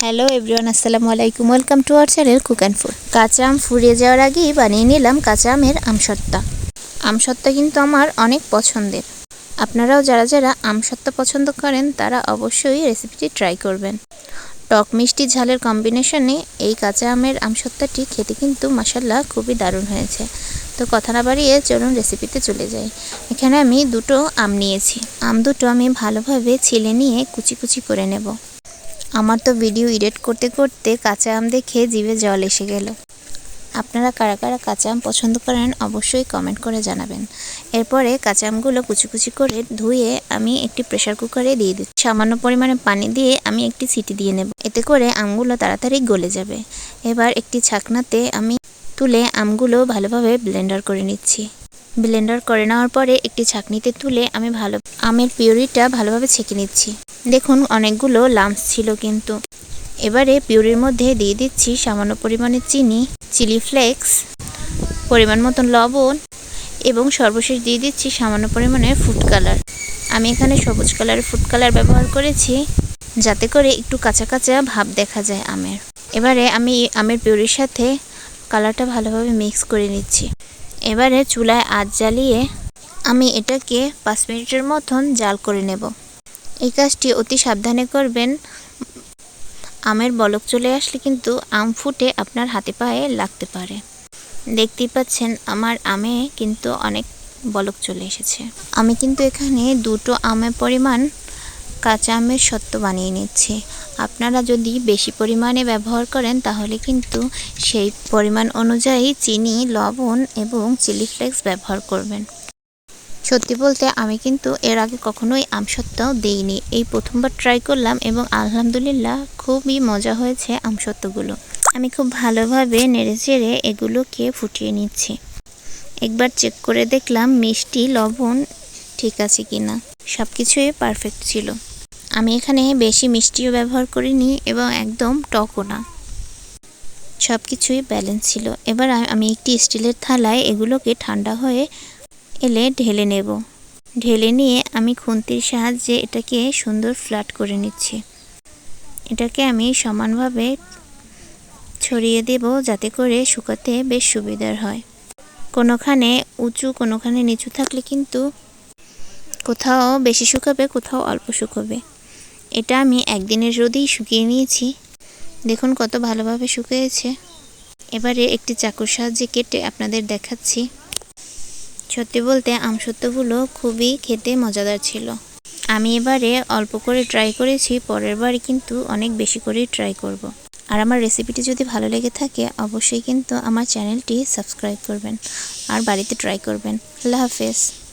Hello everyone আসসালামু আলাইকুম welcome to our channel cook and food কাঁচা আম ফুরিয়ে যাওয়ার আগেই বানিয়ে নিলাম কাঁচা আমের আমসত্ত্বা। আমসত্ত্বা কিন্তু আমার অনেক পছন্দের। আপনারাও যারা যারা আমসত্ত্বা পছন্দ করেন, তারা অবশ্যই রেসিপিটি ট্রাই করবেন। টক মিষ্টি ঝালের কম্বিনেশনে এই কাঁচা আমের আমসত্ত্বাটি খেতে কিন্তু মাসাল্লাহ খুবই দারুণ হয়েছে। তো কথা না বাড়িয়ে চলুন রেসিপিতে চলে যাই। এখানে আমি দুটো আম নিয়েছি। আম দুটো আমি ভালোভাবে ছিলে নিয়ে কুচি কুচি করে নেব। আমার তো ভিডিও এডিট করতে করতে কাঁচা আম দেখে জিভে জল এসে গেল। আপনারা কারা কারা কাঁচা আম পছন্দ করেন অবশ্যই কমেন্ট করে জানাবেন। এরপরে কাঁচা আমগুলো কুচি কুচি করে ধুয়ে আমি একটি প্রেশার কুকারে দিয়ে দিচ্ছি। সামান্য পরিমাণে পানি দিয়ে আমি একটি সিটি দিয়ে নেব। এতে করে আমগুলো তাড়াতাড়ি গলে যাবে। এবার একটি ছাকনাতে আমি তুলে আমগুলো ভালোভাবে ব্লেন্ডার করে নিচ্ছি। ব্লেন্ডার করে নেওয়ার পরে একটি ছাকনিতে তুলে আমি ভালো আমের পিউরিটা ভালোভাবে ছেঁকে নিচ্ছি। দেখুন, অনেকগুলো লাম্পস ছিল কিন্তু। এবারে পিউরির মধ্যে দিয়ে দিচ্ছি সামান্য পরিমাণে চিনি, চিলি ফ্লেক্স, পরিমাণ মতন লবণ এবং সর্বশেষ দিয়ে দিচ্ছি সামান্য পরিমাণে ফুড কালার। আমি এখানে সবুজ কালারের ফুড কালার ব্যবহার করেছি যাতে করে একটু কাঁচা কাঁচা ভাব দেখা যায় আমের। এবারে আমি আমের পিউরির সাথে কালারটা ভালোভাবে মিক্স করে নিচ্ছি। এবারে চুলায় আঁচ জ্বালিয়ে আমি এটাকে পাঁচ মিনিটের মতন জাল করে নেব। এই কাজটি অতি সাবধানে করবেন। আমের বলক চলে আসলে কিন্তু আম ফুটে আপনার হাতে পায়ে লাগতে পারে। দেখতেই পাচ্ছেন আমার আমে কিন্তু অনেক বলক চলে এসেছে। আমি কিন্তু এখানে দুটো আমের পরিমাণ কাঁচা আমের সত্ত্ব বানিয়ে নিচ্ছি। আপনারা যদি বেশি পরিমাণে ব্যবহার করেন, তাহলে কিন্তু সেই পরিমাণ অনুযায়ী চিনি, লবণ এবং চিলি ফ্লেক্স ব্যবহার করবেন। সত্যি বলতে আমি কিন্তু এর আগে কখনোই আমসত্ত্বাও দেইনি। এই প্রথমবার ট্রাই করলাম এবং আলহামদুলিল্লাহ খুবই মজা হয়েছে আমসত্ত্বগুলো আমি খুব ভালোভাবে নেড়ে চেড়ে এগুলোকে ফুটিয়ে নিচ্ছি। একবার চেক করে দেখলাম মিষ্টি, লবণ ঠিক আছে কি না সব কিছুই পারফেক্ট ছিল। আমি এখানে বেশি মিষ্টিও ব্যবহার করিনি এবং একদম টকও না। সব কিছুই ব্যালেন্স ছিল। এবার আমি একটি স্টিলের থালায় এগুলোকে ঠান্ডা হয়ে এলে ঢেলে নেব। ঢেলে নিয়ে আমি খুন্তির সাহায্যে এটাকে সুন্দর ফ্ল্যাট করে নিচ্ছি। এটাকে আমি সমানভাবে ছড়িয়ে দেব যাতে করে শুকাতে বেশ সুবিধার হয়। কোনোখানে উঁচু, কোনোখানে নিচু থাকলে কিন্তু কোথাও বেশি শুকাবে, কোথাও অল্প শুকাবে। এটা আমি একদিনের রোদেই শুকিয়ে নিয়েছি। দেখুন কত ভালোভাবে শুকিয়েছে। এবারে একটি চাকুর সাহায্যে কেটে আপনাদের দেখাচ্ছি। সত্যি বলতে আমসত্ত্বগুলো খুবই খেতে মজাদার ছিল। আমি এবারে অল্প করে ট্রাই করেছি, পরের বারে কিন্তু অনেক বেশি করেই ট্রাই করব। আর আমার রেসিপিটি যদি ভালো লেগে থাকে, অবশ্যই কিন্তু আমার চ্যানেলটি সাবস্ক্রাইব করবেন। আর বাড়িতে ট্রাই করবেন। আল্লাহ হাফেজ।